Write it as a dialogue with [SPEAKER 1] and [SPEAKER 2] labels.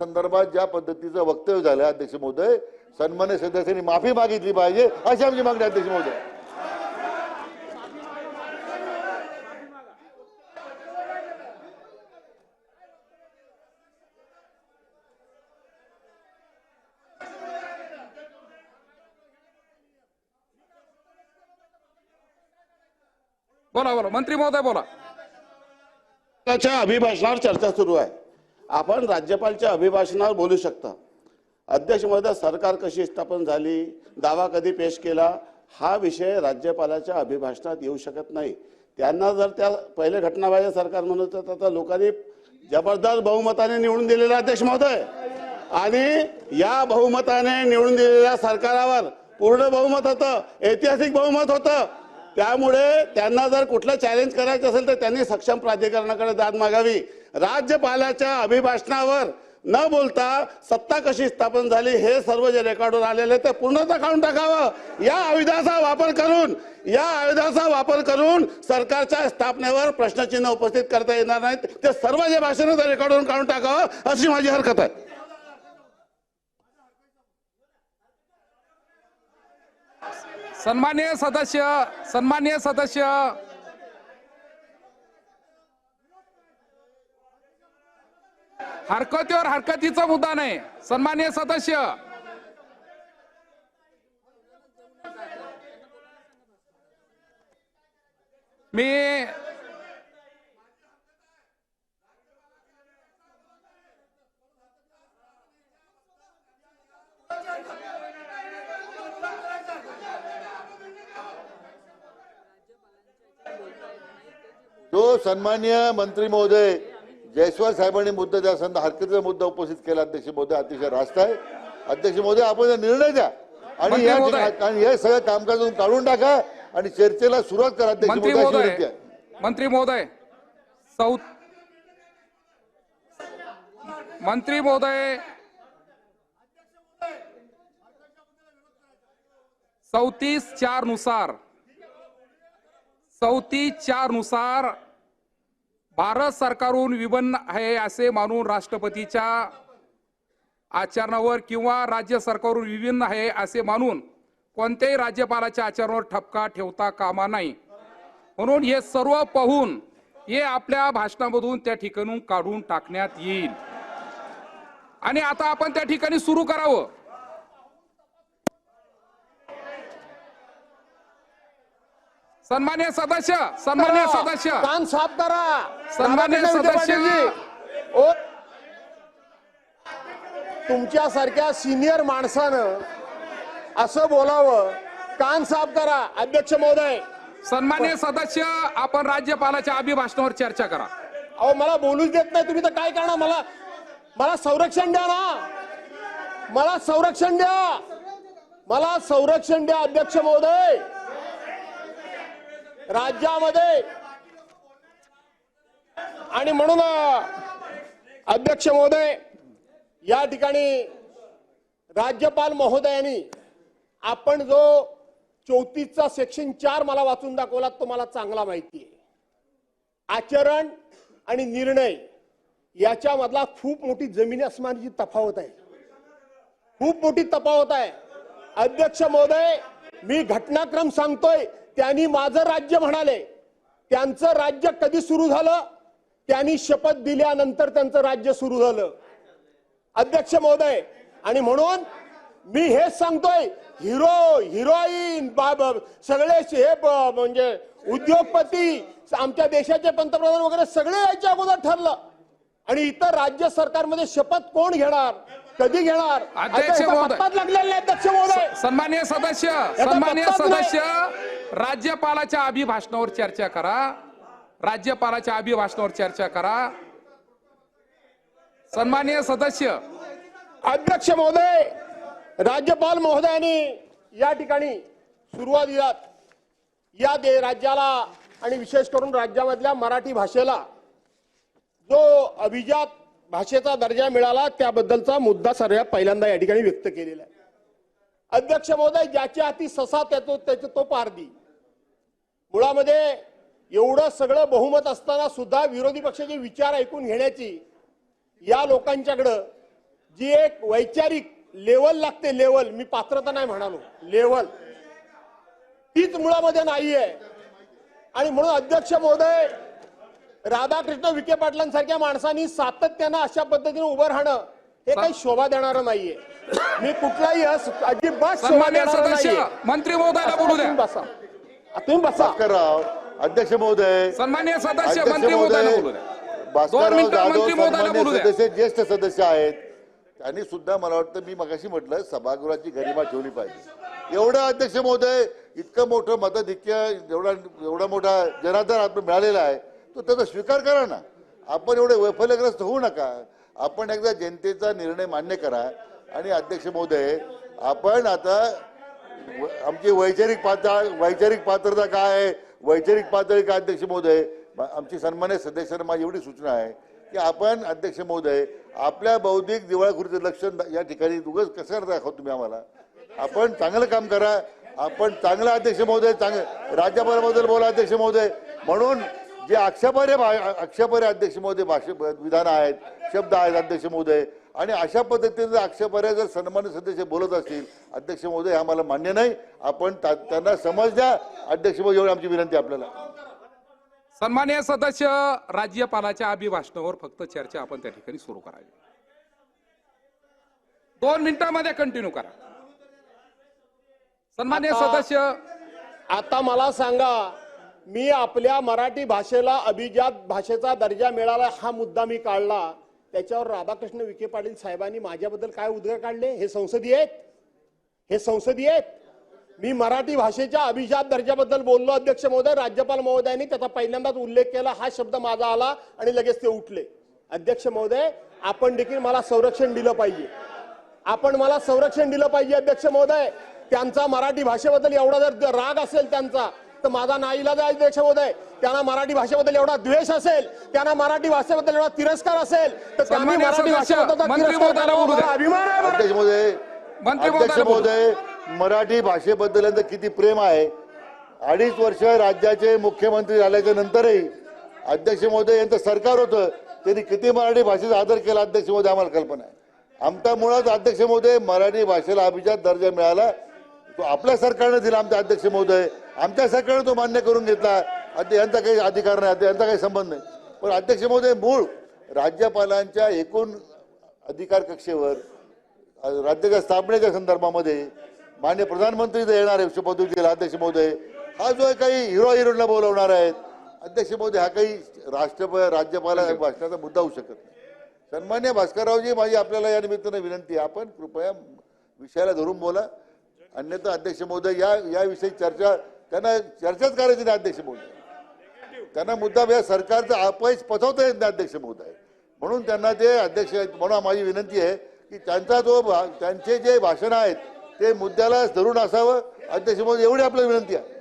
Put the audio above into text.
[SPEAKER 1] संदर्भात ज्या पद्धतीचं वक्तव्य झालं अध्यक्ष महोदय सन्मान्य सदस्यांनी माफी मागितली पाहिजे अशी आमची मागणी अध्यक्ष महोदय.
[SPEAKER 2] बोला बोला. मंत्री महोदय बोला.
[SPEAKER 3] त्याच्या अभिभाषणावर चर्चा सुरू आहे. आपण राज्यपालच्या अभिभाषणावर बोलू शकता. अध्यक्ष महोदय सरकार कशी स्थापन झाली दावा कधी पेश केला हा विषय राज्यपालाच्या अभिभाषणात येऊ शकत नाही. त्यांना जर त्या पहिले घटनाबाह्य सरकार म्हणत तर तर लोकांनी जबरदस्त बहुमताने निवडून दिलेलं अध्यक्ष महोदय. आणि या बहुमताने निवडून दिलेल्या सरकारावर पूर्ण बहुमत होतं ऐतिहासिक बहुमत होतं. त्यामुळे त्यांना जर कुठलं चॅलेंज करायचं असेल तर त्यांनी सक्षम प्राधिकरणाकडे दाद मागावी. राज्यपालाच्या अभिभाषणावर न बोलता सत्ता कशी स्थापन झाली हे सर्व जे रेकॉर्डवर आलेले ते पूर्णतः काढून टाकावं. या आयुधाचा वापर करून या आयुधाचा वापर करून सरकारच्या स्थापनेवर प्रश्नचिन्ह उपस्थित करता येणार नाहीत. ते सर्व जे भाषण रेकॉर्डवरून काढून टाकावं अशी माझी हरकत आहे.
[SPEAKER 2] सन्मान्य सदस्य सन्मान्य सदस्य हरकतीवर हरकतीचा मुद्दा नाही. सन्मान्य सदस्य. मी
[SPEAKER 1] जो सन्मान्य मंत्री महोदय जयस्वाल साहेबांनी मुद्दा त्या संदर्भात हरकतीचा मुद्दा उपस्थित केला अध्यक्ष महोदय अतिशय रास्त आहे. अध्यक्ष महोदय आपण निर्णय द्या. आणि या हे सगळं कामकाजातून काढून टाका आणि चर्चेला सुरुवात करा अध्यक्ष
[SPEAKER 2] मंत्री
[SPEAKER 1] महोदय
[SPEAKER 2] मंत्री महोदय. मंत्री महोदय. चौतीस चारनुसार. चौतीस चारनुसार भारत सरकारहून विभिन्न आहे असे मानून राष्ट्रपतीच्या आचरणावर किंवा राज्य सरकारहून विभिन्न आहे असे मानून कोणत्याही राज्यपालाच्या आचरणावर ठपका ठेवता कामा नाही. म्हणून हे सर्व पाहून हे आपल्या भाषणामधून त्या ठिकाणून काढून टाकण्यात येईल. आणि आता आपण त्या ठिकाणी सुरू करावं. सन्मान्य सदस्य सन्मान्य सदस्य.
[SPEAKER 4] कान साफ करा.
[SPEAKER 2] सन्मान्य सदस्य.
[SPEAKER 4] ओ. तुमच्यासारख्या सिनियर माणसानं असं बोलावं. कान साफ करा अध्यक्ष महोदय.
[SPEAKER 2] सन्मान्य सदस्य आपण राज्यपालाच्या अभिभाषणावर चर्चा करा.
[SPEAKER 4] अहो मला बोलूच देत नाही. तुम्ही तर काय करणार? मला मला संरक्षण द्या ना. मला संरक्षण द्या. मला संरक्षण द्या अध्यक्ष महोदय. राज्यामध्ये आणि म्हणून अध्यक्ष महोदय या ठिकाणी राज्यपाल महोदयांनी आपण जो चौतीसचा सेक्शन चार मला वाचून दाखवला तो मला चांगला माहिती आहे आचरण आणि निर्णय याच्यामधला खूप मोठी जमीन अस्मानाची तफावत आहे. खूप मोठी तफावत आहे. अध्यक्ष महोदय मी घटनाक्रम सांगतोय त्यांनी माझं राज्य म्हणाले. त्यांचं राज्य कधी सुरू झालं? त्यांनी शपथ दिल्यानंतर त्यांचं राज्य सुरू झालं. अध्यक्ष महोदय आणि म्हणून मी हेच सांगतोय हिरो हिरोईन बाब सगळे हे म्हणजे उद्योगपती आमच्या देशाचे पंतप्रधान वगैरे सगळे याच्या अगोदर ठरलं. आणि इतर राज्य सरकारमध्ये शपथ कोण घेणार? कधी घेणार? लागलेला अध्यक्ष महोदय.
[SPEAKER 2] सन्मान्य सदस्य सन्मान्य. सदस्य. राज्यपालाच्या अभिभाषणावर चर्चा करा. राज्यपालाच्या अभिभाषणावर चर्चा करा. सन्मान्य सदस्य.
[SPEAKER 4] अध्यक्ष महोदय राज्यपाल महोदयांनी या ठिकाणी सुरुवातीला या दे राज्याला आणि विशेष करून राज्यामधल्या मराठी भाषेला जो अभिजात भाषेचा दर्जा मिळाला त्याबद्दलचा मुद्दा सर्वात पहिल्यांदा या ठिकाणी व्यक्त केलेला आहे. अध्यक्ष महोदय ज्याच्या हाती ससा त्याचो त्याचे तो पारधी. मुळामध्ये एवढं सगळं बहुमत असताना सुद्धा विरोधी पक्षाचे विचार ऐकून घेण्याची या लोकांच्याकडं जी एक वैचारिक लेवल लागते लेवल मी पात्रता नाही म्हणालो लेवल तीच मुळामध्ये नाहीये. आणि म्हणून अध्यक्ष महोदय राधाकृष्ण विखे पाटलांसारख्या माणसांनी सातत्यानं अशा पद्धतीने उभं राहणं हे काही शोभा देणारं नाहीये. मी कुठलाही अजिबात शोभा देणारं.
[SPEAKER 2] मंत्री महोदयाला बोलू द्या.
[SPEAKER 4] तुम्ही बसा
[SPEAKER 1] भास्करराव अध्यक्ष महोदय
[SPEAKER 2] सन्मान्य सदस्य
[SPEAKER 1] अध्यक्ष
[SPEAKER 2] मंत्री
[SPEAKER 1] महोदय
[SPEAKER 2] बोलू द्या. दोन
[SPEAKER 1] भास्करराव
[SPEAKER 2] मिनिटं
[SPEAKER 1] जाधव
[SPEAKER 2] मंत्री महोदयाला
[SPEAKER 1] सन्मान्य
[SPEAKER 2] बोलू द्या.
[SPEAKER 1] सदस्य ज्येष्ठ सदस्य आहेत. त्यांनी सुद्धा मला वाटतं मी मगाशी म्हटलं सभागृहाची गरिमा ठेवली पाहिजे. एवढं अध्यक्ष महोदय इतकं मोठं मताधिक्य एवढा एवढा मोठा जनाधार आपण मिळालेला आहे तो त्याचा स्वीकार करा ना. आपण एवढे वैफल्यग्रस्त होऊ नका. आपण एकदा जनतेचा निर्णय मान्य करा. आणि अध्यक्ष महोदय आपण आता आमची वैचारिक पातळ वैचारिक पात्रता काय आहे? वैचारिक पातळी काय अध्यक्ष महोदय? आमची सन्मान्य सदस्यांना माझी एवढी सूचना आहे की आपण अध्यक्ष महोदय आपल्या बौद्धिक दिवाळखोरीचं लक्ष या ठिकाणी उगच कसं दाखव तुम्ही आम्हाला? आपण चांगलं काम करा. आपण चांगला अध्यक्ष महोदय चांगलं राज्यपालाबद्दल बोला अध्यक्ष महोदय. म्हणून जे आक्षेपार्ह भा- आक्षेपार्ह अध्यक्ष महोदय भाषे विधान आहेत शब्द आहेत अध्यक्ष महोदय आणि अशा पद्धतीने जर आक्षेपार्ह जर सन्मान्य सदस्य बोलत असतील अध्यक्ष महोदय आम्हाला मान्य नाही. आपण त्यांना समज द्या. अध्यक्ष महोदय एवढी आमची विनंती आहे आपल्याला.
[SPEAKER 2] सन्मान्य सदस्य राज्यपालाच्या अभिभाषणावर फक्त चर्चा आपण त्या ठिकाणी सुरू करावी. दोन मिनिटांमध्ये कंटिन्यू करा. सन्मान्य सदस्य
[SPEAKER 4] आता मला सांगा मी आपल्या मराठी भाषेला अभिजात भाषेचा दर्जा मिळाला हा मुद्दा मी काढला. त्याच्यावर राधाकृष्ण विखे पाटील साहेबांनी माझ्याबद्दल काय उद्गार काढले? हे संसदीय आहेत. हे संसदीय आहेत. मी मराठी भाषेच्या अभिजात दर्जाबद्दल बोललो अध्यक्ष महोदय राज्यपाल महोदयांनी त्याचा पहिल्यांदाच उल्लेख केला. हा शब्द माझा आला आणि लगेच ते उठले. अध्यक्ष महोदय आपण देखील मला संरक्षण दिलं पाहिजे. आपण मला संरक्षण दिलं पाहिजे अध्यक्ष महोदय. त्यांचा मराठी भाषेबद्दल एवढा जर राग असेल त्यांचा तर माझा नाईलाज आहे अध्यक्ष महोदय त्यांना मराठी भाषेबद्दल एवढा द्वेष असेल त्यांना मराठी भाषेबद्दल एवढा तिरस्कार असेल तर त्यांनी मराठी. मला अभिमान आहे मराठी.
[SPEAKER 1] महोदय अध्यक्ष महोदय भाषेबद्दल यांचं किती प्रेम आहे. अडीच वर्ष राज्याचे मुख्यमंत्री झाल्याच्या नंतरही अध्यक्ष महोदय यांचं सरकार होतं. त्यांनी किती मराठी भाषेचा आदर केला अध्यक्ष महोदय आम्हाला कल्पना आहे. आमचा मुळात अध्यक्ष महोदय मराठी भाषेला अभिजात दर्जा मिळाला. तो आपल्या सरकारने दिला आमच्या अध्यक्ष महोदय आमच्या सरकारने तो मान्य करून घेतला. यांचा काही अधिकार नाही यांचा काही संबंध नाही. पण अध्यक्ष महोदय मूळ राज्यपालांच्या एकूण अधिकार कक्षेवर राज्याच्या स्थापनेच्या संदर्भामध्ये मान्य प्रधानमंत्री जे येणार आहे शपथविधीला अध्यक्ष महोदय. हा जो काही हिरो हिरोईनला बोलवणार आहेत. अध्यक्ष महोदय हा काही राष्ट्रपती राज्यपाला भाषणाचा मुद्दा होऊ शकत नाही. सन्मान्य भास्कररावजी माझी आपल्याला या निमित्तानं विनंती आहे आपण कृपया विषयाला धरून बोला. अन्यथा अध्यक्ष महोदय या याविषयी चर्चा त्यांना चर्चाच करायची नाही अध्यक्ष महोदय. त्यांना मुद्दा या सरकारचं अपयश पचवता येत नाही अध्यक्ष महोदय. म्हणून त्यांना ते अध्यक्ष म्हणून माझी विनंती आहे की त्यांचा जो भा- त्यांचे जे भाषण आहेत ते मुद्द्याला धरून असावं. अध्यक्ष महोदय एवढी आपल्याला विनंती आहे.